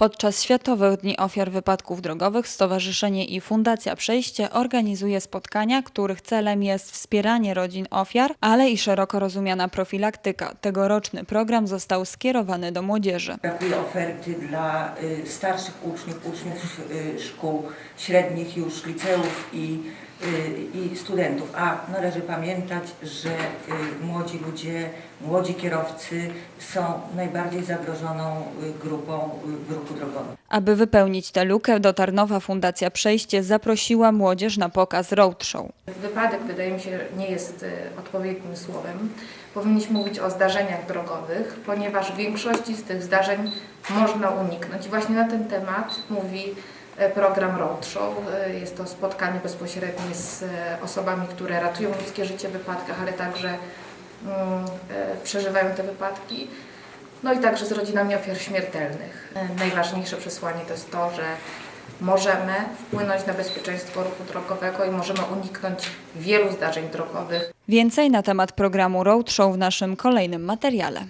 Podczas Światowych Dni Ofiar Wypadków Drogowych Stowarzyszenie i Fundacja Przejście organizuje spotkania, których celem jest wspieranie rodzin ofiar, ale i szeroko rozumiana profilaktyka. Tegoroczny program został skierowany do młodzieży. Brakuje oferty dla y, starszych uczniów, uczniów y, szkół średnich już, liceów i, i studentów. A należy pamiętać, że y, młodzi ludzie, młodzi kierowcy są najbardziej zagrożoną y, grupą y, w ruchu drogowym. Aby wypełnić tę lukę, do Tarnowa Fundacja Przejście zaprosiła młodzież na pokaz roadshow. Wypadek wydaje mi się nie jest odpowiednim słowem. Powinniśmy mówić o zdarzeniach drogowych, ponieważ w większości z tych zdarzeń można uniknąć. I właśnie na ten temat mówi program Roadshow. E, Jest to spotkanie bezpośrednie z e, osobami, które ratują ludzkie życie w wypadkach, ale także mm, e, przeżywają te wypadki. No i także z rodzinami ofiar śmiertelnych. E, Najważniejsze przesłanie to jest to, że możemy wpłynąć na bezpieczeństwo ruchu drogowego i możemy uniknąć wielu zdarzeń drogowych. Więcej na temat programu roadshow w naszym kolejnym materiale.